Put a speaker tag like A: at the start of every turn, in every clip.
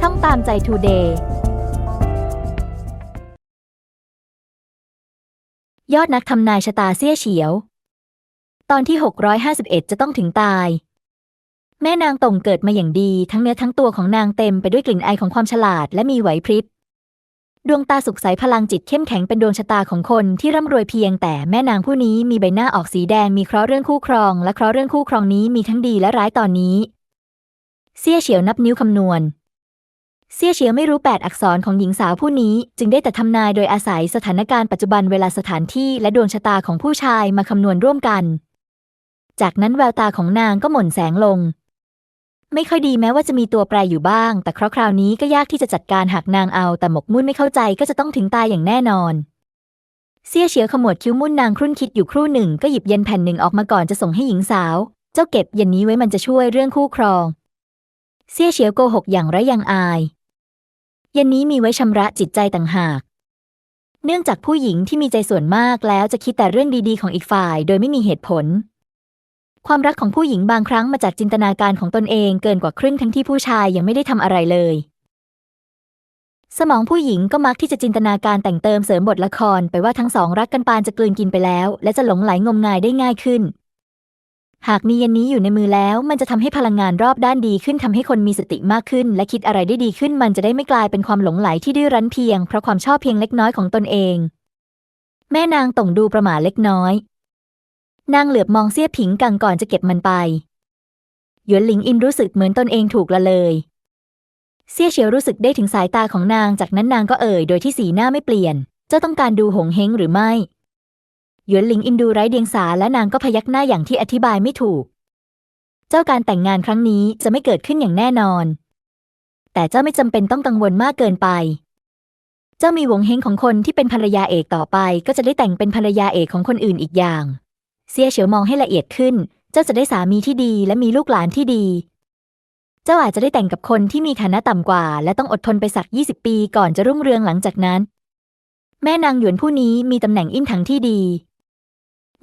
A: ช่องตามใจทูเดย์ยอดนักทำนายชะตาเสี้ยเฉียว ตอนที่ 651 จะต้องถึงตาย แม่นางต่งเกิดมาอย่างดีทั้งเนื้อทั้งตัวของนางเต็มไปด้วยกลิ่นไอของความฉลาดและมีไหวพริบดวงตาสุขใสพลังจิตเข้มแข็งเป็นดวงชะตาของคนที่ร่ำรวยเพียงแต่แม่นางผู้นี้มีใบหน้าออกสีแดงมีเคราะห์เรื่องคู่ครอง และเคราะห์เรื่องคู่ครองนี้มีทั้งดีและร้ายตอนนี้ เสี่ยเฉียวนับนิ้วคำนวณ เสี่ยเฉียวไม่รู้แปดอักษรของหญิงสาวผู้นี้ จึงได้แต่ทำนายโดยอาศัยสถานการณ์ปัจจุบันเวลาสถานที่และดวงชะตาของผู้ชายมาคำนวณร่วมกัน จากนั้นแววตาของนางก็หม่นแสงลง ไม่ค่อยดีแม้ว่าจะมีตัวแปรอยู่บ้าง แต่คราวๆนี้ก็ยากที่จะจัดการหากนางเอา แต่หมกมุ่นไม่เข้าใจก็จะต้องถึงตายอย่างแน่นอนเสี่ยเฉียวขมวดคิ้วมุ่นนางครุ่นคิดอยู่ครู่หนึ่งก็หยิบเย็นแผ่นหนึ่งออกมาก่อนจะส่งให้หญิงสาว เจ้าเก็บเย็นนี้ไว้มันจะช่วยเรื่องคู่ครองเสี่ยเฉียวโกหกอย่างไรยังอาย เย็นนี้มีไว้ชำระจิตใจต่างหาก เนื่องจากผู้หญิงที่มีใจส่วนมากแล้วจะคิดแต่เรื่องดีๆ ของอีกฝ่าย โดยไม่มีเหตุผล ความรักของผู้หญิงบางครั้งมาจากจินตนาการของตนเองเกินกว่าครึ่งทั้งที่ผู้ชายยังไม่ได้ทำอะไรเลย สมองผู้หญิงก็มักที่จะจินตนาการแต่งเติมเสริมบทละครไปว่าทั้งสองรักกันปานจะกลืนกินไปแล้ว และจะหลงไหลงมงายได้ง่ายขึ้น หากมีเย็นนี้อยู่ในมือแล้ว มันจะทำให้พลังงานรอบด้านดีขึ้นทำให้คนมีสติมากขึ้น และคิดอะไรได้ดีขึ้น มันจะได้ไม่กลายเป็นความหลงไหลที่ดื้อรั้นเพียงเพราะความชอบเพียงเล็กน้อยของตนเอง แม่นางต่งดูประหม่าเล็กน้อย นางเหลือบมองเสี้ยผิงกังก่อนจะเก็บมันไปหยวนหลิงอินรู้สึกเหมือนตนเองถูกละเลย เสี่ยเฉียวรู้สึกได้ถึงสายตาของนางจากนั้นนางก็เอ่ย โดยที่สีหน้าไม่เปลี่ยน เจ้าต้องการดูหงเฮงหรือไม่ หยวนหลิงอินดูไร้เดียงสาและนางก็พยักหน้าอย่างที่อธิบายไม่ถูก เจ้าการแต่งงานครั้งนี้จะไม่เกิดขึ้นอย่างแน่นอน แต่เจ้าไม่จำเป็นต้องกังวลมากเกินไป เจ้ามีวงเฮงของคนที่เป็นภรรยาเอกต่อไป ก็จะได้แต่งเป็นภรรยาเอกของคนอื่นอีกอย่าง เสียเฉียวมองให้ละเอียดขึ้น เจ้าจะได้สามีที่ดีและมีลูกหลานที่ดี เจ้าอาจจะได้แต่งกับคนที่มีฐานะต่ำกว่า และต้องอดทนไปสัก20ปีก่อนจะรุ่งเรืองหลังจากนั้น แม่นางหยวนผู้นี้มีตำแหน่งอิ่มถังที่ดี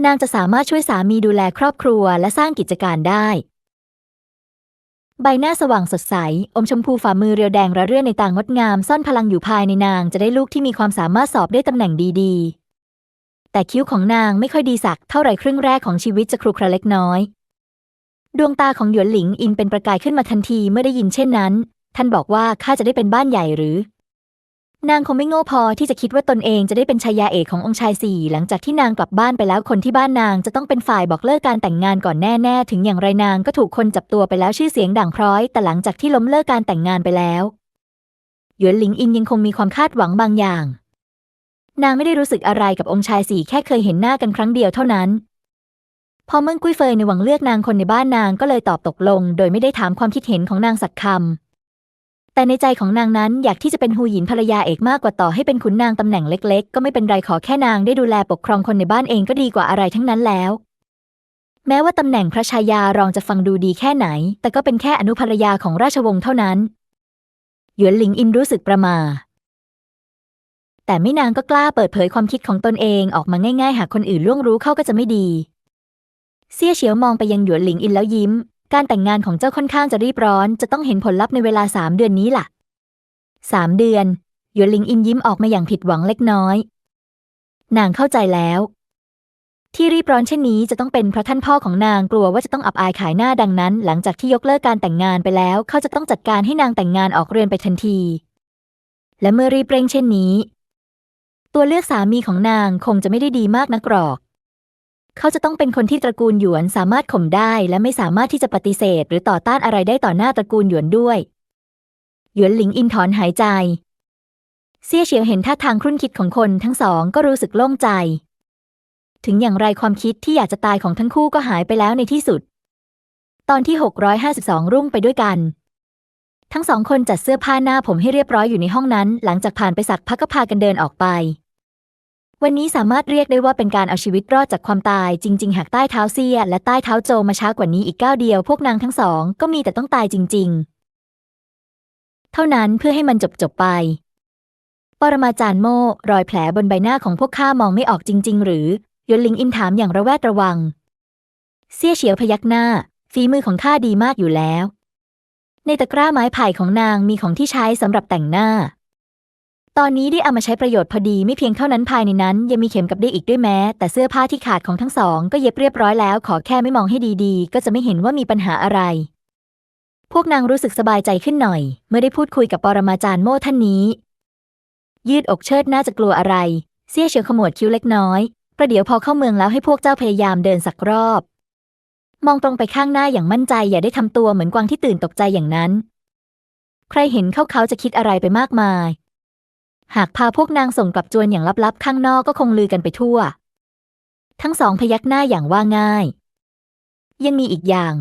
A: นางจะสามารถช่วยสามีดูแลครอบครัวและสร้างกิจการได้ ใบหน้าสว่างสดใส อมชมพูฝ่ามือเรียวแดงระเรื่อในต่างดงาม ซ่อนพลังอยู่ภายในนางจะได้ลูกที่มีความสามารถสอบได้ตำแหน่งดีๆ แต่คิ้วของนางไม่ค่อยดีสักเท่าไหร่ครึ่งแรกของชีวิตจะครุขระเล็กน้อย ดวงตาของหยวนหลิงอินเป็นประกายขึ้นมาทันทีเมื่อได้ยินเช่นนั้น ท่านบอกว่าข้าจะได้เป็นบ้านใหญ่หรือ นางคงไม่โง่พอที่จะคิดว่าตนเองจะได้เป็นชายาเอกขององค์ชายสี่หลังจากที่นางกลับบ้านไปแล้วคนที่บ้านนางจะต้องเป็นฝ่ายบอกเลิกการแต่งงานก่อนแน่ๆ ถึงอย่างไรนางก็ถูกคนจับตัวไปแล้วชื่อเสียงด่างพร้อย แต่หลังจากที่ล้มเลิกการแต่งงานไปแล้วหยวนหลิงอินยังคงมีความคาดหวังบางอย่าง นางไม่ได้รู้สึกอะไรกับองค์ชายสี่แค่เคยเห็นหน้ากันครั้งเดียวเท่านั้น พอเมื่อกุ้ยเฟยในหวังเลือกนางคนในบ้านนางก็เลยตอบตกลง โดยไม่ได้ถามความคิดเห็นของนางสักคำ แต่ในใจของนางนั้นอยากที่จะเป็นฮูหยินภรรยาเอกมากกว่าต่อให้เป็นขุนนางตำแหน่งเล็กๆ ก็ไม่เป็นไรขอแค่นางได้ดูแลปกครองคนในบ้านเองก็ดีกว่าอะไรทั้งนั้นแล้ว แม้ว่าตำแหน่งพระชายารองจะฟังดูดีแค่ไหน แต่ก็เป็นแค่อนุภรรยาของราชวงศ์เท่านั้นหยวนหลิงอินรู้สึกประมาแต่ไม่นางก็กล้าเปิดเผยความคิดของตนเองออกมาง่ายๆ หากคนอื่นล่วงรู้เข้าก็จะไม่ดี เซี่ยเฉียวมองไปยังหยวนหลิงอินแล้วยิ้ม การแต่งงานของเจ้าค่อนข้างจะรีบร้อน จะต้องเห็นผลลัพธ์ในเวลาสามเดือนนี้ล่ะสามเดือนหยวนหลิงอินยิ้มออกมาอย่างผิดหวังเล็กน้อย นางเข้าใจแล้ว ที่รีบร้อนเช่นนี้จะต้องเป็นเพราะท่านพ่อของนางกลัวว่าจะต้องอับอายขายหน้าดังนั้น หลังจากที่ยกเลิกการแต่งงานไปแล้ว เขาจะต้องจัดการให้นางแต่งงานออกเรือนไปทันที และเมื่อรีบเร่งเช่นนี้ ตัวเลือกสามีของนางคงจะไม่ได้ดีมากนักหรอก เขาจะต้องเป็นคนที่ตระกูลหยวนสามารถข่มได้ และไม่สามารถที่จะปฏิเสธ หรือต่อต้านอะไรได้ต่อหน้าตระกูลหยวนด้วย หยวนหลิงอินถอนหายใจ เซี่ยเฉียวเห็นท่าทางครุ่นคิดของคนทั้งสองก็รู้สึกโล่งใจ ถึงอย่างไรความคิดที่อยากจะตายของทั้งคู่ก็หายไปแล้วในที่สุด ตอนที่ 652 รุ่งไปด้วยกัน ทั้งสองคนจัดเสื้อผ้าหน้าผมให้เรียบร้อยอยู่ในห้องนั้น หลังจากผ่านไปสักพักก็พากันเดินออกไป วันนี้สามารถเรียกได้ว่าเป็นการเอาชีวิตรอดจากความตาย จริง ๆ หากใต้เท้าเซียและใต้เท้าโจมาช้ากว่านี้อีกก้าวเดียวพวกนางทั้งสองก็มีแต่ต้องตายจริง ๆ เท่านั้นเพื่อให้มันจบจบไป ปรมาจารย์โม่รอยแผลบนใบหน้าของพวกข้ามองไม่ออกจริง ๆ หรือยนลิงอินถามอย่างระแวดระวังเซี่ยเฉียวพยักหน้า ฝีมือของข้าดีมากอยู่แล้ว ในตะกร้าไม้ไผ่ของนางมีของที่ใช้สำหรับแต่งหน้า ตอนนี้ได้เอามาใช้ประโยชน์พอดีไม่เพียงเท่านั้นภายในนั้น ยังมีเข็มกับได้อีกด้วยแม้ แต่เสื้อผ้าที่ขาดของทั้งสองก็เย็บเรียบร้อยแล้ว ขอแค่ไม่มองให้ดีๆ ก็จะไม่เห็นว่ามีปัญหาอะไร พวกนางรู้สึกสบายใจขึ้นหน่อย เมื่อได้พูดคุยกับปรมาจารย์โม่ท่านนี้ ยืดอกเชิดน่าจะกลัวอะไร เสี้ยเฉียวขมวดคิ้วเล็กน้อย ประเดี๋ยวพอเข้าเมืองแล้วให้พวกเจ้าพยายามเดินสักรอบ มองตรงไปข้างหน้าอย่างมั่นใจอย่าได้ทำตัวเหมือนกวางที่ตื่นตกใจอย่างนั้น ใครเห็นเขาเขาจะคิดอะไรไปมากมาย หากพาพวกนางส่งกลับจวนอย่างลับๆ ข้างนอกก็คงลือกันไปทั่ว ทั้งสองพยักหน้าอย่างว่าง่าย ยังมีอีกอย่าง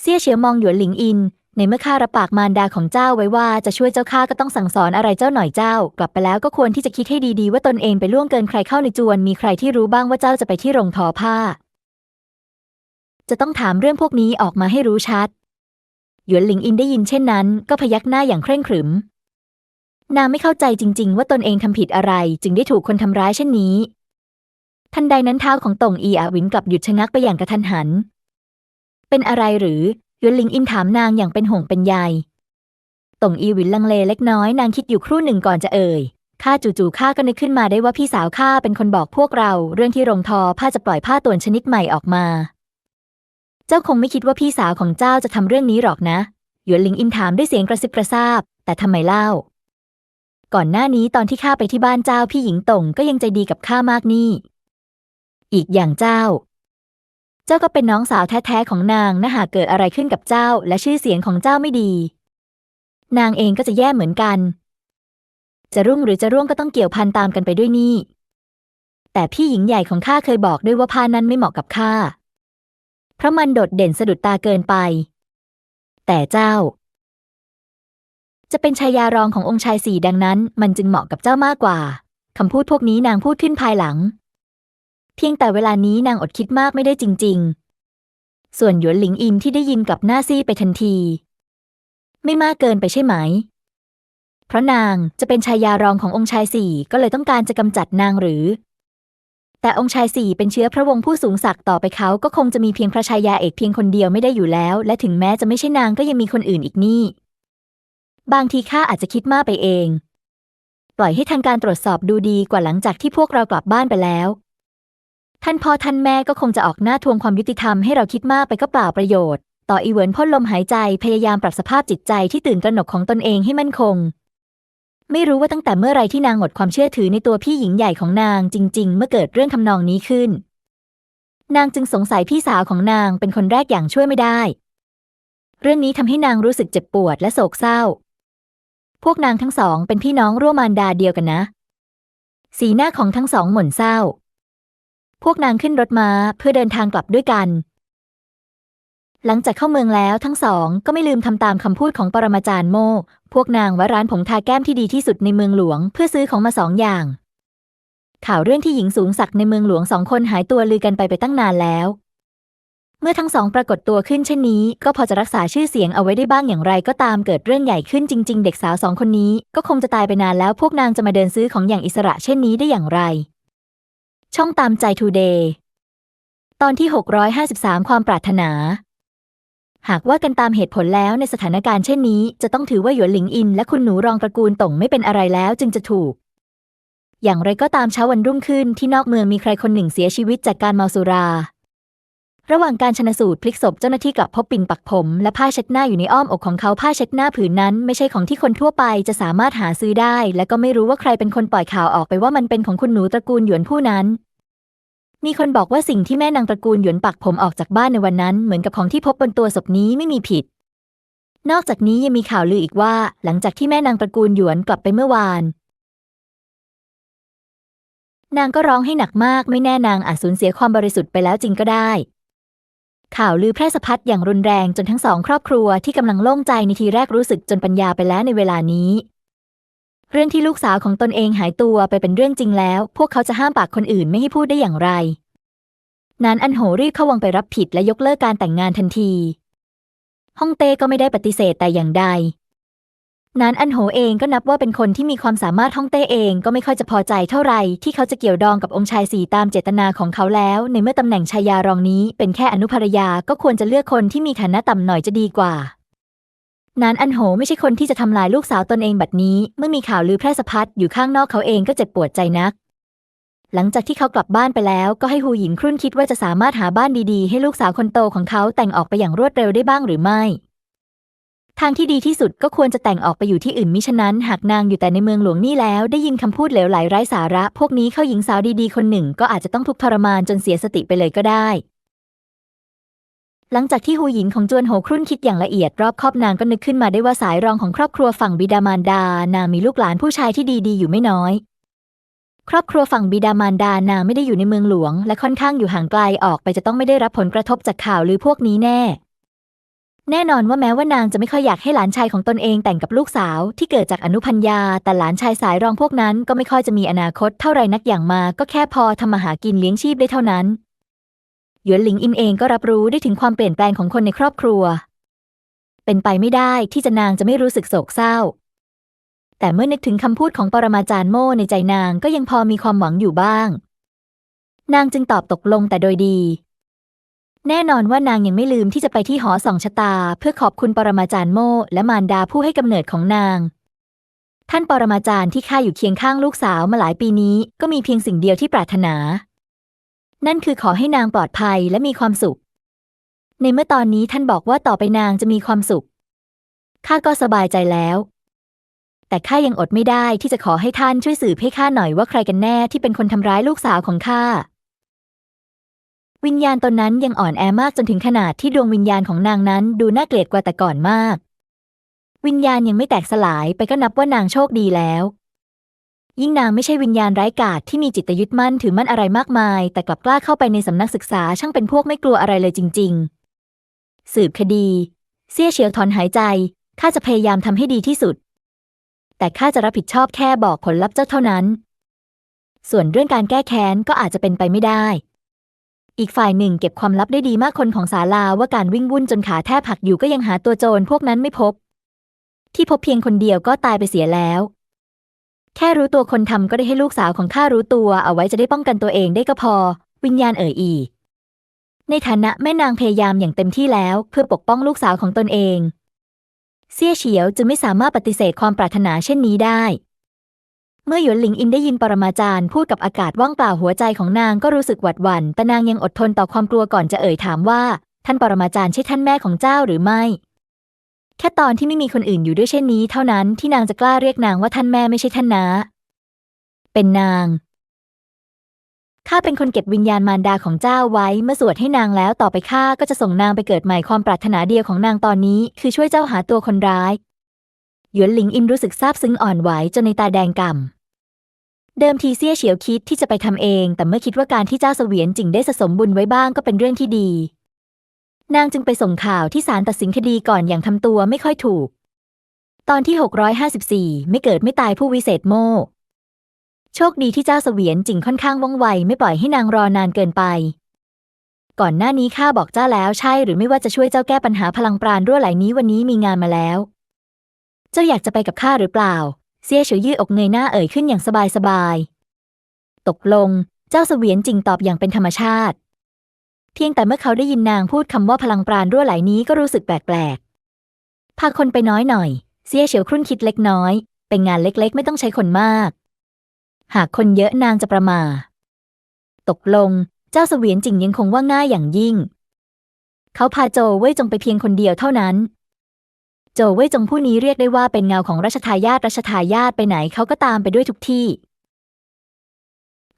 A: เซี่ยเฉียวมองหยวนหลิงอิน ในเมื่อข้ารับปากมารดาของเจ้าไว้ว่าจะช่วยเจ้าข้าก็ต้องสั่งสอนอะไรเจ้าหน่อยเจ้า กลับไปแล้วก็ควรที่จะคิดให้ดีๆ ว่าตนเองไปล่วงเกินใครเข้าในจวน มีใครที่รู้บ้างว่าเจ้าจะไปที่โรงทอผ้า จะต้องถามเรื่องพวกนี้ออกมาให้รู้ชัดหยวนหลิงอินได้ยินเช่นนั้น ก็พยักหน้าอย่างเคร่งขรึม นางไม่เข้าใจจริง ๆ ว่าตนเองทำผิดอะไร จึงได้ถูกคนทำร้ายเช่นนี้ ทันใดนั้นเท้าของตงอีอาวินกลับหยุดชะงักไปอย่างกระทันหัน เป็นอะไรหรือหยวนหลิงอินถามนางอย่างเป็นห่วงเป็นใยตงอีวินลังเลเล็กน้อยนางคิดอยู่ครู่หนึ่งก่อนจะเอ่ยข้าจู่ๆข้าก็นึกขึ้นมาได้ว่าพี่สาวข้าเป็นคนบอกพวกเรา เรื่องที่โรงทอผ้าจะปล่อยผ้าต่วนชนิดใหม่ออกมา เจ้าคงไม่คิดว่าพี่สาวของเจ้าจะทำเรื่องนี้หรอกนะหยวนหลิงอินถามด้วยเสียงกระซิบกระซาบ แต่ทำไมเล่า ก่อนหน้านี้ตอนที่ข้าไปที่บ้านเจ้าพี่หญิงตงก็ยังใจดีกับข้ามากนี่ อีกอย่างเจ้า เจ้าก็เป็นน้องสาวแท้ๆของนางนะหากเกิดอะไรขึ้นกับเจ้า และชื่อเสียงของเจ้าไม่ดี นางเองก็จะแย่เหมือนกัน จะรุ่งหรือจะร่วงก็ต้องเกี่ยวพันตามกันไปด้วยนี่ แต่พี่หญิงใหญ่ของข้าเคยบอกด้วยว่าผ้านั้นไม่เหมาะกับข้า เพราะมันโดดเด่นสะดุดตาเกินไป แต่เจ้า จะเป็นชายารองขององค์ชายสี่ดังนั้น มันจึงเหมาะกับเจ้ามากกว่าคำพูดพวกนี้นางพูดขึ้นภายหลัง เพียงแต่เวลานี้นางอดคิดมากไม่ได้จริง ๆ ส่วนหยวนหลิงอินที่ได้ยินกับหน้าซีไปทันที ไม่มากเกินไปใช่ไหม เพราะนางจะเป็นชายารองขององค์ชายสี่ก็เลยต้องการจะกำจัดนางหรือ แต่องค์ชายสี่เป็นเชื้อพระวงศ์ผู้สูงศักดิ์ต่อไปเขาก็คงจะมีเพียงพระชายาเอกเพียงคนเดียวไม่ได้อยู่แล้ว และถึงแม้จะไม่ใช่นางก็ยังมีคนอื่นอีกนี่ บางทีข้าอาจจะคิดมากไปเอง ปล่อยให้ทางการตรวจสอบดูดีกว่าหลังจากที่พวกเรากลับบ้านไปแล้ว ท่านพ่อท่านแม่ก็คงจะออกหน้าทวงความยุติธรรมให้เราคิดมากไปก็เปล่าประโยชน์ ต่ออีเวินพ่นลมหายใจพยายามปรับสภาพจิตใจที่ตื่นตระหนกของตนเองให้มั่นคง ไม่รู้ว่าตั้งแต่เมื่อไรที่นางหมดความเชื่อถือในตัวพี่หญิงใหญ่ของนางจริง ๆ เมื่อเกิดเรื่องทำนองนี้ขึ้น นางจึงสงสัยพี่สาวของนางเป็นคนแรกอย่างช่วยไม่ได้ เรื่องนี้ทำให้นางรู้สึกเจ็บปวดและโศกเศร้า พวกนางทั้งสองเป็นพี่น้องร่วมมารดาเดียวกันนะ สีหน้าของทั้งสองหม่นเศร้า พวกนางขึ้นรถม้าเพื่อเดินทางกลับด้วยกัน หลังจากเข้าเมืองแล้วทั้งสองก็ไม่ลืมทำตามคำพูดของปรมาจารย์โม พวกนางแวะร้านผงทาแก้มที่ดีที่สุดในเมืองหลวงเพื่อซื้อของมาสองอย่าง ข่าวเรื่องที่หญิงสูงศักดิ์ในเมืองหลวงสองคนหายตัวลือกันไปไปตั้งนานแล้ว เมื่อทั้งสองปรากฏตัวขึ้นเช่นนี้ ก็พอจะรักษาชื่อเสียงเอาไว้ได้บ้างอย่างไรก็ตามเกิดเรื่องใหญ่ขึ้นจริง ๆ เด็กสาวสองคนนี้ก็คงจะตายไปนานแล้วพวกนางจะมาเดินซื้อของอย่างอิสระเช่นนี้ได้อย่างไร ช่องตามใจทูเดย์ตอนที่ 653 ความปรารถนา หากว่ากันตามเหตุผลแล้วในสถานการณ์เช่นนี้ จะต้องถือว่าหยวนหลิงอิน และคุณหนูรองตระกูลต่งไม่เป็นอะไรแล้วจึงจะถูกอย่างไรก็ตามเช้าวันรุ่งขึ้นที่นอกเมืองมีใครคนหนึ่งเสียชีวิตจากการเมาสุรา ระหว่างการชนสูตรพลิกศพเจ้าหน้าที่กลับพบปิ่นปักผม และผ้าเช็ดหน้าอยู่ในอ้อมอกของเขาผ้าเช็ดหน้าผืนนั้น ไม่ใช่ของที่คนทั่วไปจะสามารถหาซื้อได้ และก็ไม่รู้ว่าใครเป็นคนปล่อยข่าวออกไปว่ามันเป็นของคุณหนูตระกูลหยวนผู้นั้น มีคนบอกว่าสิ่งที่แม่นางตระกูลหยวนปักผมออกจากบ้านในวันนั้น เหมือนกับของที่พบบนตัวศพนี้ไม่มีผิด นอกจากนี้ยังมีข่าวลืออีกว่า หลังจากที่แม่นางตระกูลหยวนกลับไปเมื่อวานนางก็ร้องให้หนักมากไม่แน่นางอาจสูญเสียความบริสุทธิ์ไปแล้วจริงก็ได้ ข่าวลือแพร่สะพัดอย่างรุนแรงจนทั้งสองครอบครัวที่กำลังโล่งใจในทีแรกรู้สึกจนปัญญาไปแล้วในเวลานี้ เรื่องที่ลูกสาวของตนเองหายตัวไปเป็นเรื่องจริงแล้ว พวกเขาจะห้ามปากคนอื่นไม่ให้พูดได้อย่างไร นานอันโหรีบเข้าวังไปรับผิดและยกเลิกการแต่งงานทันทีฮ่องเต้ก็ไม่ได้ปฏิเสธแต่อย่างใด นานอันโหเองก็นับว่าเป็นคนที่มีความสามารถฮ่องเต้เองก็ไม่ค่อยจะพอใจเท่าไหร่ที่เขาจะเกี่ยวดองกับองค์ชายสีตามเจตนาของเขาแล้ว ในเมื่อตำแหน่งชายารองนี้ เป็นแค่อนุภรยาก็ควรจะเลือกคนที่มีฐานะต่ำหน่อยจะดีกว่านานอันโหไม่ใช่คนที่จะทำลายลูกสาวตนเองแบบนี้ เมื่อมีข่าวลือแพร่สะพัดอยู่ข้างนอกเขาเองก็เจ็บปวดใจนัก หลังจากที่เขากลับบ้านไปแล้วก็ให้ฮูหยินครุ่นคิดว่าจะสามารถหาบ้านดีๆ ให้ลูกสาวคนโตของเขาแต่งออกไปอย่างรวดเร็วได้บ้างหรือไม่ ทางที่ดีที่สุดก็ควรจะแต่งออกไปอยู่ที่อื่นมิฉะนั้น หากนางอยู่แต่ในเมืองหลวงนี่แล้ว ได้ยินคำพูดเหลวไหลไร้สาระ พวกนี้เข้าหญิงสาวดีๆ คนหนึ่ง ก็อาจจะต้องทุกข์ทรมานจนเสียสติไปเลยก็ได้ หลังจากที่ฮูหยินของจวนโหครุ่นคิดอย่างละเอียดรอบคอบนางก็นึกขึ้นมาได้ว่าสายรองของครอบครัวฝั่งบิดามารดา นางมีลูกหลานผู้ชายที่ดีๆอยู่ไม่น้อย ครอบครัวฝั่งบิดามารดานางไม่ได้อยู่ในเมืองหลวง และค่อนข้างอยู่ห่างไกลออกไปจะต้องไม่ได้รับผลกระทบจากข่าวลือพวกนี้แน่ แน่นอนว่าแม้ว่านางจะไม่ค่อยอยากให้หลานชายของตนเองแต่งกับลูกสาวที่เกิดจากอนุพัญญา แต่หลานชายสายรองพวกนั้นก็ไม่ค่อยจะมีอนาคตเท่าไรนักอย่างมา ก็แค่พอทำมาหากินเลี้ยงชีพได้เท่านั้น หยวนหลิงอินเองก็รับรู้ได้ถึงความเปลี่ยนแปลงของคนในครอบครัว เป็นไปไม่ได้ที่จะนางจะไม่รู้สึกโศกเศร้า แต่เมื่อนึกถึงคำพูดของปรมาจารย์โม่ในใจนางก็ยังพอมีความหวังอยู่บ้าง นางจึงตอบตกลงแต่โดยดี แน่นอนว่านางยังไม่ลืมที่จะไปที่หอสองชะตา เพื่อขอบคุณปรมาจารย์โมและมารดาผู้ให้กำเนิดของนาง ท่านปรมาจารย์ที่ข้าอยู่เคียงข้างลูกสาวมาหลายปีนี้ ก็มีเพียงสิ่งเดียวที่ปรารถนา นั่นคือขอให้นางปลอดภัยและมีความสุข ในเมื่อตอนนี้ท่านบอกว่าต่อไปนางจะมีความสุขข้าก็สบายใจแล้ว แต่ข้ายังอดไม่ได้ที่จะขอให้ท่านช่วยสืบให้ข้าหน่อยว่าใครกันแน่ที่เป็นคนทำร้ายลูกสาวของข้า วิญญาณตนนั้นยังอ่อนแอมากจนถึงขนาดที่ดวงวิญญาณของนางนั้นดูน่าเกลียดกว่าแต่ก่อนมาก วิญญาณยังไม่แตกสลายไปก็นับว่านางโชคดีแล้ว ยิ่งนางไม่ใช่วิญญาณไร้กาจที่มีจิตยึดมั่นถือมั่นอะไรมากมาย แต่กลับกล้าเข้าไปในสำนักศึกษาช่างเป็นพวกไม่กลัวอะไรเลยจริง ๆ สืบคดี เสี่ยเฉียวถอนหายใจข้าจะพยายามทำให้ดีที่สุด แต่ข้าจะรับผิดชอบแค่บอกผลลัพธ์เจ้าเท่านั้น ส่วนเรื่องการแก้แค้นก็อาจจะเป็นไปไม่ได้ อีกฝ่ายหนึ่งเก็บความลับได้ดีมากคนของศาลาว่าการวิ่งวุ่นจนขาแทบหักอยู่ก็ยังหาตัวโจรพวกนั้นไม่พบ ที่พบเพียงคนเดียวก็ตายไปเสียแล้ว แค่รู้ตัวคนทำก็ได้ให้ลูกสาวของข้ารู้ตัวเอาไว้จะได้ป้องกันตัวเองได้ก็พอ วิญญาณเอ่ยอี ในฐานะแม่นางพยายามอย่างเต็มที่แล้ว เพื่อปกป้องลูกสาวของตนเองเซี่ยเฉียวจึงไม่สามารถปฏิเสธความปรารถนาเช่นนี้ได้ เมื่อหยวนหลิงอินได้ยินปรมาจารย์พูดกับอากาศว่างเปล่าหัวใจของนางก็รู้สึกหวัดหวั่นแต่นางยังอดทนต่อความกลัวก่อนจะเอ่ยถามว่า ท่านปรมาจารย์ใช่ท่านแม่ของเจ้าหรือไม่ แค่ตอนที่ไม่มีคนอื่นอยู่ด้วยเช่นนี้ เท่านั้นที่นางจะกล้าเรียกนางว่าท่านแม่ไม่ใช่ท่านนาเป็นนางข้าเป็นคนเก็บวิญญาณมารดาของเจ้าไว้เมื่อสวดให้นางแล้วต่อไปข้าก็จะส่งนางไปเกิดใหม่ความปรารถนาเดียวของนางตอนนี้ คือช่วยเจ้าหาตัวคนร้ายหยวนหลิงอินรู้สึกซาบซึ้งอ่อนไหวจนในตาแดงก่ำ เดิมทีเซี่ยเฉียวคิดที่จะไปทำเอง แต่เมื่อคิดว่าการที่เจ้าเสวียนจิงได้สะสมบุญไว้บ้างก็เป็นเรื่องที่ดี นางจึงไปส่งข่าวที่ศาลตัดสินคดีก่อนอย่างทำตัวไม่ค่อยถูก ตอนที่ 654 ไม่เกิดไม่ตายผู้วิเศษโม่โชคดีที่เจ้าเสวียนจิงค่อนข้างว่องไวไม่ปล่อยให้นางรอนานเกินไป ก่อนหน้านี้ข้าบอกเจ้าแล้วใช่หรือไม่ว่าจะช่วยเจ้าแก้ปัญหาพลังปราณรั่วไหลนี้วันนี้มีงานมาแล้ว เจ้าอยากจะไปกับข้าหรือเปล่า เซี่ยเฉยยืดอกเงยหน้าเอ่ยขึ้นอย่างสบายๆตกลง เจ้าเสวียนจิงตอบอย่างเป็นธรรมชาติ เพียงแต่เมื่อเขาได้ยินนางพูดคำว่าพลังปราณรั่วไหลนี้ก็รู้สึกแปลกๆ พาคนไปน้อยหน่อย เซี่ยเฉียวครุ่นคิดเล็กน้อย เป็นงานเล็กๆ ไม่ต้องใช้คนมาก หากคนเยอะนางจะประมา ตกลง เจ้าเสวียนจิงยังคงว่าง่ายอย่างยิ่ง เขาพาโจเว่ยจงไปเพียงคนเดียวเท่านั้น โจเว่ยจงผู้นี้เรียกได้ว่าเป็นเงาของรัชทายาทรัชทายาทไปไหนเขาก็ตามไปด้วยทุกที่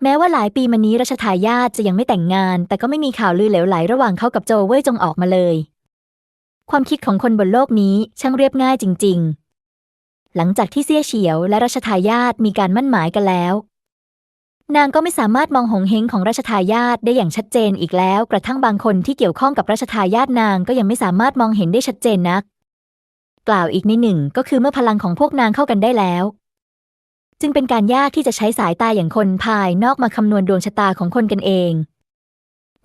A: แม้ว่าหลายปีมานี้รัชทายาทจะยังไม่แต่งงาน แต่ก็ไม่มีข่าวลือเหลวไหลระหว่างเขากับโจเว่ยจงออกมาเลย ความคิดของคนบนโลกนี้ช่างเรียบง่ายจริง ๆ หลังจากที่เซี่ยเฉียวและรัชทายาทมีการมั่นหมายกันแล้วนางก็ไม่สามารถมองหงเฮงของรัชทายาทได้อย่างชัดเจนอีกแล้ว กระทั่งบางคนที่เกี่ยวข้องกับรัชทายาทนางก็ยังไม่สามารถมองเห็นได้ชัดเจนนัก กล่าวอีกในหนึ่งก็คือเมื่อพลังของพวกนางเข้ากันได้แล้ว จึงเป็นการยากที่จะใช้สายตาอย่างคนภายนอกมาคำนวณดวงชะตาของคนกันเอง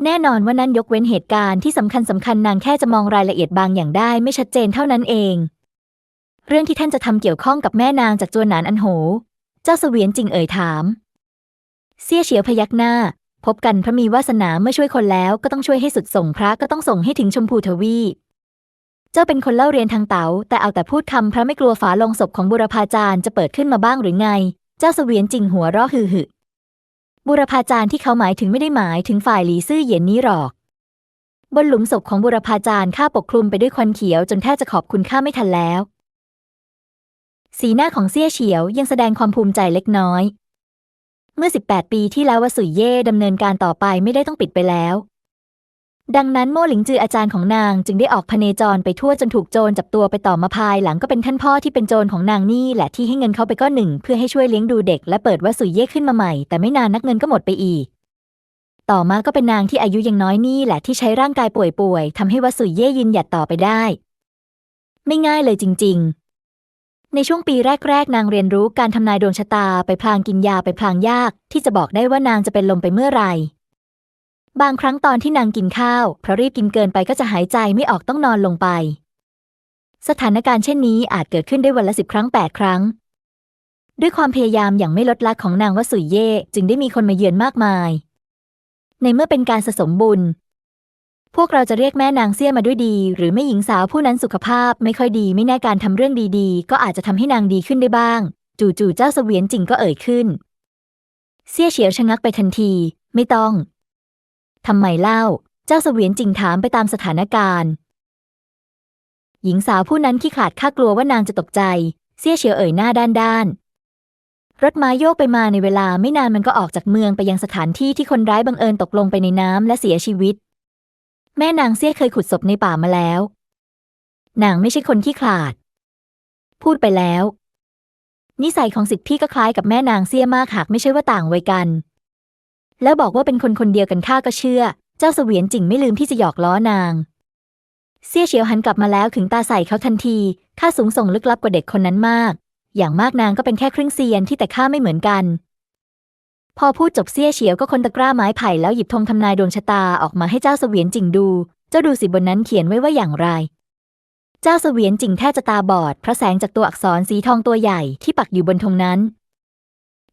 A: แน่นอนว่านั่นยกเว้นเหตุการณ์ที่สำคัญสำคัญนางแค่จะมองรายละเอียดบางอย่างได้ไม่ชัดเจนเท่านั้นเอง เรื่องที่ท่านจะทำเกี่ยวข้องกับแม่นางจากจวนหนานอันโห เจ้าเสวียนจริงเอ่ยถามเซี่ยเฉียวพยักหน้า พบกันพระมีวาสนาเมื่อช่วยคนแล้วก็ต้องช่วยให้สุดส่งพระก็ต้องส่งให้ถึงชมพูทวีป เจ้าเป็นคนเล่าเรียนทางเต๋าแต่เอาแต่พูดคำเพราะไม่กลัวฝาลงศพของบุรพาจารย์จะเปิดขึ้นมาบ้างหรือไง เจ้าเสวียนจริงหัวเราะฮือหึบุรพาจารย์ที่เขาหมายถึงไม่ได้หมายถึงฝ่ายหลีซื่อเหยียนนี้หรอก บนหลุมศพของบุรพาจารย์ข้าปกคลุมไปด้วยควันเขียวจนแทบจะขอบคุณข้าไม่ทันแล้ว สีหน้าของเซี่ยเฉียวยังแสดงความภูมิใจเล็กน้อย เมื่อ 18 ปีที่แล้ววสุยเย่ดำเนินการต่อไปไม่ได้ต้องปิดไปแล้ว ดังนั้นโม่หลิงจืออาจารย์ของนางจึงได้ออกพเนจรไปทั่วจนถูกโจรจับตัวไปต่อมาภายหลังก็เป็นท่านพ่อที่เป็นโจรของนางนี่แหละที่ให้เงินเขาไปก้อนหนึ่ง เพื่อให้ช่วยเลี้ยงดูเด็กและเปิดวสุยเย่ขึ้นมาใหม่ แต่ไม่นานนักเงินก็หมดไปอีก ต่อมาก็เป็นนางที่อายุยังน้อยนี่แหละที่ใช้ร่างกายป่วยๆทำให้วัสุยเย่ยืนหยัดต่อไปได้ ไม่ง่ายเลยจริง ๆในช่วงปีแรก ๆ นางเรียนรู้การทำนายดวงชะตาไปพลางกินยาไปพลางยาก ที่จะบอกได้ว่านางจะเป็นลมไปเมื่อไหร่ บางครั้งตอนที่นางกินข้าวเพราะรีบกินเกินไปก็จะหายใจไม่ออกต้องนอนลงไป สถานการณ์เช่นนี้อาจเกิดขึ้นได้วันละสิบครั้งแปดครั้ง ด้วยความพยายามอย่างไม่ลดละของนางวสุยเย่จึงได้มีคนมาเยือนมากมาย ในเมื่อเป็นการสะสมบุญ พวกเราจะเรียกแม่นางเสี้ยมาด้วยดี หรือแม่หญิงสาวผู้นั้นสุขภาพไม่ค่อยดีไม่แน่การทำเรื่องดีๆ ก็อาจจะทำให้นางดีขึ้นได้บ้าง จู่ๆเจ้าเสวียนจริงก็เอ่ยขึ้น เสี้ยเฉียวชะงักไปทันที ไม่ต้อง ทำไมเล่า เจ้าเสวียนจิงถามไปตามสถานการณ์ หญิงสาวผู้นั้นขี้ขลาดข้ากลัวว่านางจะตกใจ เสี้ยเฉียวเอ่ยหน้าด้านด้านรถม้าโยกไปมาในเวลาไม่นานมันก็ออกจากเมืองไปยังสถานที่ที่คนร้ายบังเอิญตกลงไปในน้ำและเสียชีวิต แม่นางเสี้ยเคยขุดศพในป่ามาแล้ว นางไม่ใช่คนขี้ขลาด พูดไปแล้ว นิสัยของสิทธิพี่ก็คล้ายกับแม่นางเสี้ยมากหากไม่ใช่ว่าต่างวัยกัน แล้วบอกว่าเป็นคนคนเดียวกันข้าก็เชื่อ เจ้าเสวียนจิงไม่ลืมที่จะหยอกล้อนางเซี่ยเฉียวหันกลับมาแล้วถึงตาใส่เขาทันทีข้าสูงส่งลึกลับกว่าเด็กคนนั้นมาก อย่างมากนางก็เป็นแค่ครึ่งเซียนที่แต่ข้าไม่เหมือนกัน พอพูดจบเซี่ยเฉียวก็คนตะกร้าไม้ไผ่แล้วหยิบธงทำนายดวงชะตาออกมาให้เจ้าเสวียนจิงดู เจ้าดูสิบนนั้นเขียนไว้ว่าอย่างไรเจ้าเสวียนจิงแทบจะตาบอดเพราะแสงจากตัวอักษรสีทองตัวใหญ่ที่ปักอยู่บนธงนั้น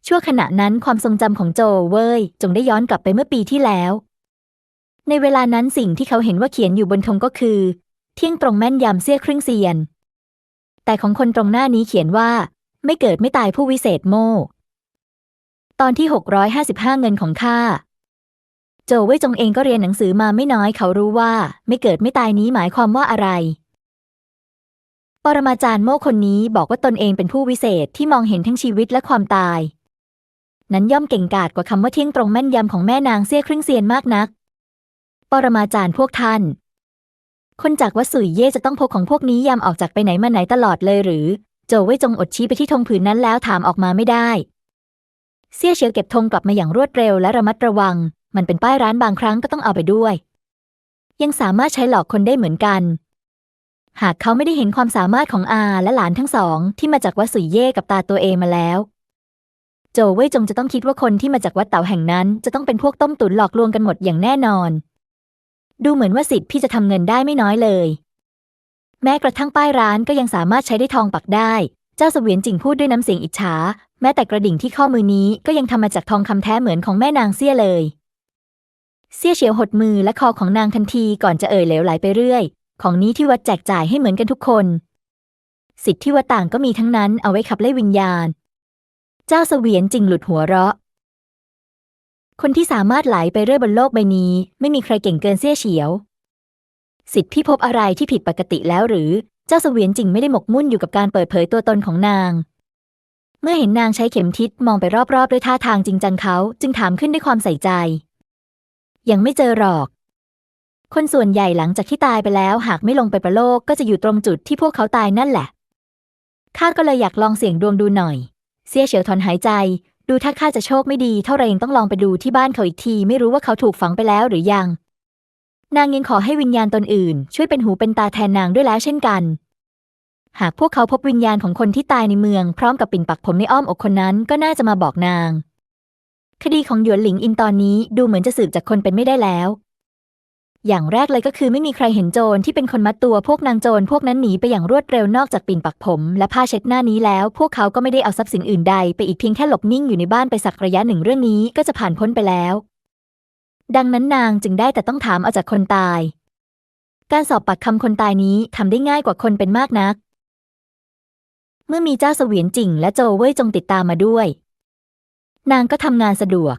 A: ชั่วขณะนั้นความทรงจำของโจเว่ยจงได้ย้อนกลับไปเมื่อปีที่แล้ว ในเวลานั้นสิ่งที่เขาเห็นว่าเขียนอยู่บนธงก็คือ เที่ยงตรงแม่นยำเสี้ยครึ่งเซียน แต่ของคนตรงหน้านี้เขียนว่า ไม่เกิดไม่ตายผู้วิเศษโม่ ตอนที่ 655 เงินของข้าโจเว่ยจงเองก็เรียนหนังสือมาไม่น้อยเขารู้ว่า ไม่เกิดไม่ตายนี้หมายความว่าอะไรปรมาจารย์โม่คนนี้บอกว่าตนเองเป็นผู้วิเศษที่มองเห็นทั้งชีวิตและความตาย นั้นย่อมเก่งกาจกว่าคำว่าเที่ยงตรงแม่นยำของแม่นางเสี้ยครึ่งเซียนมากนัก ปรมาจารย์พวกท่าน คนจากวัดสุยเย่จะต้องพกของพวกนี้ยามออกจากไปไหนมาไหนตลอดเลยหรือ โจวเว่ยจงอดชี้ไปที่ธงผืนนั้นแล้วถามออกมาไม่ได้เซี่ยเฉียวเก็บธงกลับมาอย่างรวดเร็วและระมัดระวัง มันเป็นป้ายร้านบางครั้งก็ต้องเอาไปด้วย ยังสามารถใช้หลอกคนได้เหมือนกัน หากเขาไม่ได้เห็นความสามารถของอาและหลานทั้งสองที่มาจากวัดสุยเย่กับตาตัวเองมาแล้ว โจวเว่ยจงจะต้องคิดว่าคนที่มาจากวัดเต่าแห่งนั้น จะต้องเป็นพวกต้มตุ๋นหลอกลวงกันหมดอย่างแน่นอน ดูเหมือนว่าสิทธิ์พี่จะทำเงินได้ไม่น้อยเลย แม้กระทั่งป้ายร้านก็ยังสามารถใช้ได้ทองปักได้ เจ้าเสวียนจิงพูดด้วยน้ำเสียงอิจฉา แม้แต่กระดิ่งที่ข้อมือนี้ก็ยังทำมาจากทองคำแท้เหมือนของแม่นางเสี้ยเลย เสี้ยเฉียวหดมือและคอของนางทันทีก่อนจะเอ่ยเหลวไหลไปเรื่อย ของนี้ที่วัดแจกจ่ายให้เหมือนกันทุกคน สิทธิ์ที่วัดต่างก็มีทั้งนั้นเอาไว้ขับไล่วิญญาณ เจ้าเสวียนจิงหลุดหัวเราะ คนที่สามารถไหลไปเรื่อยบนโลกใบนี้ ไม่มีใครเก่งเกินเสี้ยเฉียว สิทธิ์พี่พบอะไรที่ผิดปกติแล้วหรือ เจ้าเสวียนจิงไม่ได้หมกมุ่นอยู่กับการเปิดเผยตัวตนของนาง เมื่อเห็นนางใช้เข็มทิศมองไปรอบๆด้วยท่าทางจริงจังเขาจึงถามขึ้นด้วยความใส่ใจ ยังไม่เจอหรอก คนส่วนใหญ่หลังจากที่ตายไปแล้ว หากไม่ลงไปประโลกก็จะอยู่ตรงจุดที่พวกเขาตายนั่นแหละข้าก็เลยอยากลองเสี่ยงดวงดูหน่อย เสียเฉียวถอนหายใจ ดูถ้าข้าจะโชคไม่ดีเท่าไรยังต้องลองไปดูที่บ้านเขาอีกที ไม่รู้ว่าเขาถูกฝังไปแล้วหรือยัง นางยังขอให้วิญญาณตนอื่น ช่วยเป็นหูเป็นตาแทนนางด้วยแล้วเช่นกัน หากพวกเขาพบวิญญาณของคนที่ตายในเมือง พร้อมกับปิ่นปักผมในอ้อมอกคนนั้นก็น่าจะมาบอกนาง คดีของหยวนหลิงอินตอนนี้ดูเหมือนจะสืบจากคนเป็นไม่ได้แล้ว อย่างแรกเลยก็คือไม่มีใครเห็นโจรที่เป็นคนมัดตัวพวกนางโจรพวกนั้นหนีไปอย่างรวดเร็วนอกจากปิ่นปักผม และผ้าเช็ดหน้านี้แล้ว พวกเขาก็ไม่ได้เอาทรัพย์สินอื่นใดไปอีกเพียงแค่หลบนิ่งอยู่ในบ้านไปสักระยะหนึ่งเรื่องนี้ก็จะผ่านพ้นไปแล้ว ดังนั้นนางจึงได้แต่ต้องถามเอาจากคนตาย การสอบปากคำคนตายนี้ทำได้ง่ายกว่าคนเป็นมากนัก เมื่อมีเจ้าเสวียนจิ่งและโจวเว่ยจงติดตามมาด้วย นางก็ทำงานสะดวก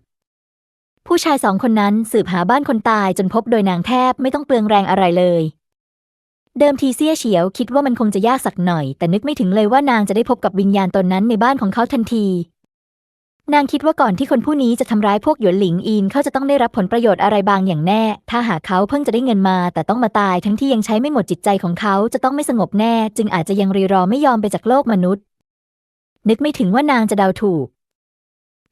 A: ผู้ชายสองคนนั้นสืบหาบ้านคนตายจนพบโดยนางแทบไม่ต้องเปลืองแรงอะไรเลย เดิมทีเซี่ยเฉียวคิดว่ามันคงจะยากสักหน่อย แต่นึกไม่ถึงเลยว่านางจะได้พบกับวิญญาณตนนั้นในบ้านของเขาทันที นางคิดว่าก่อนที่คนผู้นี้จะทำร้ายพวกหยวนหลิงอินเขาจะต้องได้รับผลประโยชน์อะไรบางอย่างแน่ ถ้าหากเขาเพิ่งจะได้เงินมา แต่ต้องมาตายทั้งที่ยังใช้ไม่หมดจิตใจของเขาจะต้องไม่สงบแน่ จึงอาจจะยังรีรอไม่ยอมไปจากโลกมนุษย์ นึกไม่ถึงว่านางจะเดาถูก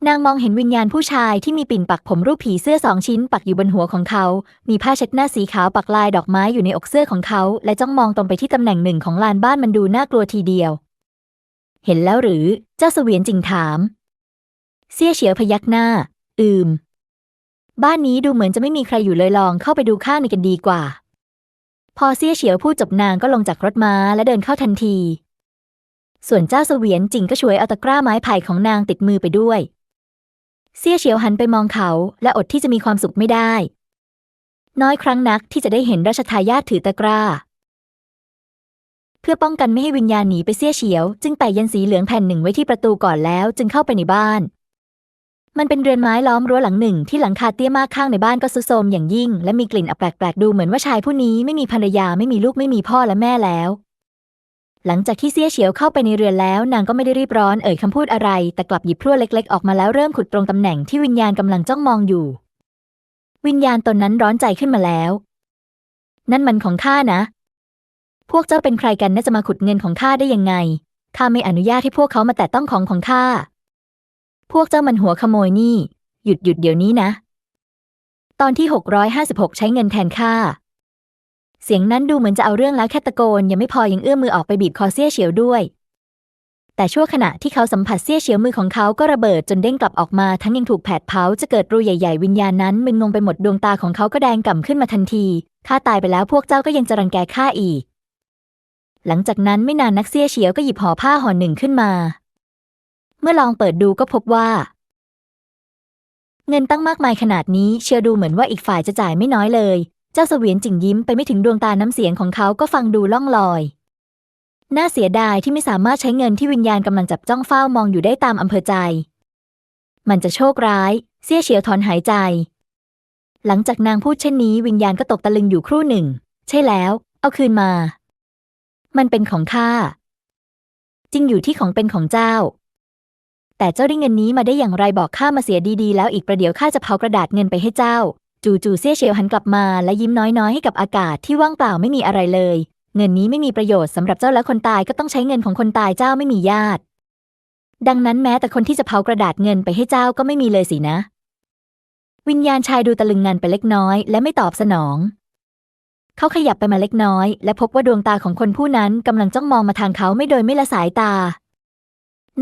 A: นางมองเห็นวิญญาณผู้ชายที่มีปิ่นปักผมรูปผีเสื้อสองชิ้นปักอยู่บนหัวของเขา มีผ้าเช็ดหน้าสีขาวปักลายดอกไม้อยู่ในอกเสื้อของเขา และจ้องมองตรงไปที่ตำแหน่งหนึ่งของลานบ้านมันดูน่ากลัวทีเดียว เห็นแล้วหรือ เจ้าเสวียนจิงถามเซี่ยเฉียวพยักหน้า อืม บ้านนี้ดูเหมือนจะไม่มีใครอยู่เลยลองเข้าไปดูข้างในกันดีกว่า พอเซี่ยเฉียวพูดจบนางก็ลงจากรถม้าและเดินเข้าทันที ส่วนเจ้าเสวียนจิงก็ช่วยเอาตะกร้าไม้ไผ่ของนางติดมือไปด้วย เซี่ยเฉียวหันไปมองเขาและอดที่จะมีความสุขไม่ได้ น้อยครั้งนักที่จะได้เห็นราชทายาทถือตะกร้า เพื่อป้องกันไม่ให้วิญญาณหนีไปเซี่ยเฉียว จึงแปะยันสีเหลืองแผ่นหนึ่งไว้ที่ประตูก่อนแล้ว จึงเข้าไปในบ้าน มันเป็นเรือนไม้ล้อมรั้วหลังหนึ่งที่หลังคาเตี้ยมากข้างในบ้านก็ซุโทมอย่างยิ่ง และมีกลิ่นอับแปลกๆดูเหมือนว่าชายผู้นี้ไม่มีภรรยาไม่มีลูกไม่มีพ่อและแม่แล้ว หลังจากที่เซี่ยเฉียวเข้าไปในเรือนแล้ว นางก็ไม่ได้รีบร้อนเอ่ยคำพูดอะไร แต่กลับหยิบพลั่วเล็กๆ ออกมาแล้วเริ่มขุดตรงตำแหน่งที่วิญญาณกำลังจ้องมองอยู่ วิญญาณตนนั้นร้อนใจขึ้นมาแล้ว นั่นมันของข้านะ พวกเจ้าเป็นใครกันน่าจะมาขุดเงินของข้าได้ยังไงข้าไม่อนุญาตให้พวกเขามาแตะต้องของของข้าพวกเจ้ามันหัวขโมยนี่ หยุดหยุดเดี๋ยวนี้นะ ตอนที่ 656 ใช้เงินแทนข้า เสียงนั้นดูเหมือนจะเอาเรื่องแล้วแค่ตะโกนยังไม่พอยังเอื้อมมือออกไปบีบคอเซี่ยเฉียวด้วย แต่ชั่วขณะที่เขาสัมผัสเซี่ยเฉียวมือของเขาก็ระเบิดจนเด้งกลับออกมาทั้งยังถูกแผดเผาจะเกิดรูใหญ่ ๆ วิญญาณนั้นมึนงงไปหมดดวงตาของเขาก็แดงก่ำขึ้นมาทันทีข้าตายไปแล้วพวกเจ้าก็ยังจะรังแกข้าอีก หลังจากนั้นไม่นานนักเซี่ยเฉียวก็หยิบห่อผ้าห่อหนึ่งขึ้นมา เมื่อลองเปิดดูก็พบว่าเงินตั้งมากมายขนาดนี้เชียวดูเหมือนว่าอีกฝ่ายจะจ่ายไม่น้อยเลย จ้าเสวียนจิ่งยิ้มไปไม่ถึงดวงตาน้ำเสียงของเขาก็ฟังดูล่องลอย น่าเสียดายที่ไม่สามารถใช้เงินที่วิญญาณกำลังจับจ้องเฝ้ามองอยู่ได้ตามอำเภอใจ มันจะโชคร้ายเซี่ยเฉียวถอนหายใจ หลังจากนางพูดเช่นนี้วิญญาณก็ตกตะลึงอยู่ครู่หนึ่ง ใช่แล้ว เอาคืนมา มันเป็นของข้า จริงอยู่ที่ของเป็นของเจ้า แต่เจ้าได้เงินนี้มาได้อย่างไรบอกข้ามาเสียดีๆ แล้วอีกประเดี๋ยวข้าจะเผากระดาษเงินไปให้เจ้า จู่ๆเซี่ยเฉียวหันกลับมาและยิ้มน้อยๆให้กับอากาศที่ว่างเปล่าไม่มีอะไรเลย เงินนี้ไม่มีประโยชน์สำหรับเจ้าและคนตายก็ต้องใช้เงินของคนตายเจ้าไม่มีญาติ ดังนั้นแม้แต่คนที่จะเผากระดาษเงินไปให้เจ้าก็ไม่มีเลยสินะ วิญญาณชายดูตะลึงงันไปเล็กน้อย และไม่ตอบสนอง เขาขยับไปมาเล็กน้อย และพบว่าดวงตาของคนผู้นั้นกำลังจ้องมองมาทางเขาไม่โดยไม่ละสายตา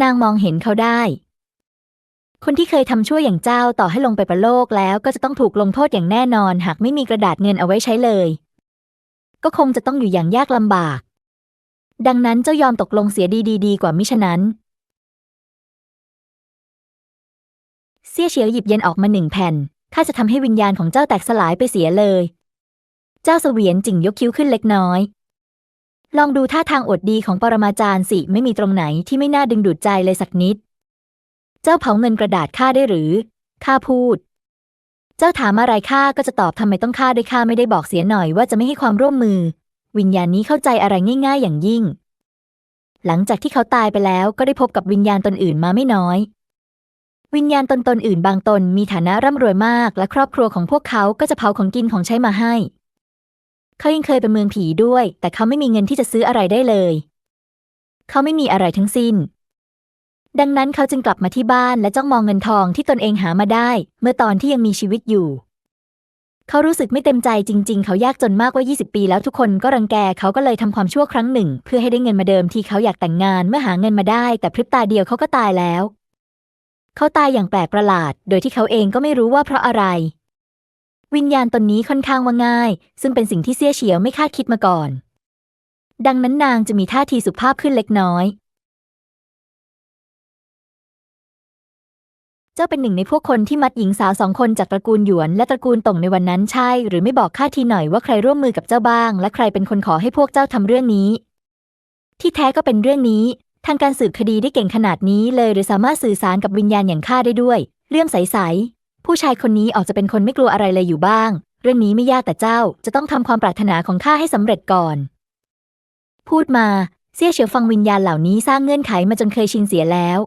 A: นางมองเห็นเขาได้ คนที่เคยทำชั่วอย่างเจ้าต่อให้ลงไปประโลกแล้วก็จะต้องถูกลงโทษอย่างแน่นอน หากไม่มีกระดาษเงินเอาไว้ใช้เลย ก็คงจะต้องอยู่อย่างยากลำบาก ดังนั้นเจ้ายอมตกลงเสียดีดีดีกว่ามิฉะนั้นเซี่ยเฉียวหยิบเย็นออกมาหนึ่งแผ่นข้าจะทำให้วิญญาณของเจ้าแตกสลายไปเสียเลย เจ้าเสวียนจิ่งยกคิ้วขึ้นเล็กน้อย ลองดูท่าทางอดดีของปรมาจารย์สิไม่มีตรงไหนที่ไม่น่าดึงดูดใจเลยสักนิด เจ้าเผาเงินกระดาษข้าได้หรือ ข้าพูด เจ้าถามอะไรข้าก็จะตอบทำไมต้องฆ่าด้วยข้าไม่ได้บอกเสียหน่อยว่าจะไม่ให้ความร่วมมือ วิญญาณนี้เข้าใจอะไรง่าย ๆ อย่างยิ่ง หลังจากที่เขาตายไปแล้วก็ได้พบกับวิญญาณตนอื่นมาไม่น้อย วิญญาณตนตนอื่นบางตนมีฐานะร่ำรวยมาก และครอบครัวของพวกเขาก็จะเผาของกินของใช้มาให้ เขายังเคยไปเมืองผีด้วย แต่เขาไม่มีเงินที่จะซื้ออะไรได้เลย เขาไม่มีอะไรทั้งสิ้น ดังนั้นเขาจึงกลับมาที่บ้านและจ้องมองเงินทองที่ตนเองหามาได้ เมื่อตอนที่ยังมีชีวิตอยู่ เขารู้สึกไม่เต็มใจจริง ๆ เขายากจนมากกว่า 20 ปีแล้วทุกคนก็รังแกเขาก็เลยทำความชั่วครั้งหนึ่ง เพื่อให้ได้เงินมาเดิมที่เขาอยากแต่งงานเมื่อหาเงินมาได้ แต่พริบตาเดียวเขาก็ตายแล้ว เขาตายอย่างแปลกประหลาด โดยที่เขาเองก็ไม่รู้ว่าเพราะอะไร วิญญาณตนนี้ค่อนข้างว่าง่าย ซึ่งเป็นสิ่งที่เซี่ยเฉียวไม่คาดคิดมาก่อน ดังนั้นนางจะมีท่าทีสุภาพขึ้นเล็กน้อย เจ้าเป็นหนึ่งในพวกคนที่มัดหญิงสาวสองคนจากตระกูลหยวนและตระกูลต่งในวันนั้นใช่ หรือไม่บอกข้าทีหน่อยว่าใครร่วมมือกับเจ้าบ้าง และใครเป็นคนขอให้พวกเจ้าทำเรื่องนี้ ที่แท้ก็เป็นเรื่องนี้ ทางการสืบคดีได้เก่งขนาดนี้เลยหรือสามารถสื่อสารกับวิญญาณอย่างข้าได้ด้วย เรื่องใสๆผู้ชายคนนี้ออกจะเป็นคนไม่กลัวอะไรเลยอยู่บ้าง เรื่องนี้ไม่ยากแต่เจ้าจะต้องทำความปรารถนาของข้าให้สำเร็จก่อน พูดมาเสี่ยเฉียวฟังวิญญาณเหล่านี้สร้างเงื่อนไขมาจนเคยชินเสียแล้ว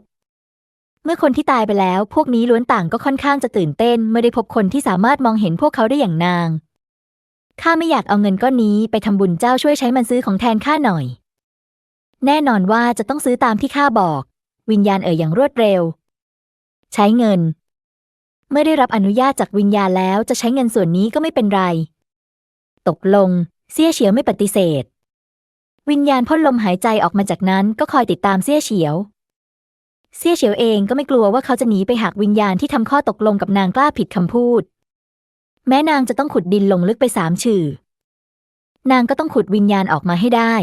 A: เมื่อคนที่ตายไปแล้ว พวกนี้ล้วนต่างก็ค่อนข้างจะตื่นเต้นเมื่อได้พบคนที่สามารถมองเห็นพวกเขาได้อย่างนาง ข้าไม่อยากเอาเงินก้อนนี้ไปทำบุญเจ้าช่วยใช้มันซื้อของแทนข้าหน่อย แน่นอนว่าจะต้องซื้อตามที่ข้าบอก วิญญาณเอ่ยอย่างรวดเร็ว ใช้เงิน เมื่อได้รับอนุญาตจากวิญญาณแล้วจะใช้เงินส่วนนี้ก็ไม่เป็นไร ตกลง เสี่ยเฉียวไม่ปฏิเสธ วิญญาณพ่นลมหายใจออกมาจากนั้นก็คอยติดตามเสี่ยเฉียว เสี่ยเฉียวเองก็ไม่กลัวว่าเขาจะหนีไปหากวิญญาณที่ทำข้อตกลงกับนางกล้าผิดคำพูด แม้นางจะต้องขุดดินลงลึกไปสามชื่อ นางก็ต้องขุดวิญญาณออกมาให้ได้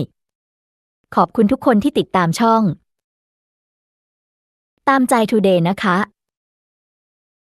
A: ขอบคุณทุกคนที่ติดตามช่อง ตามใจทูเดย์นะคะ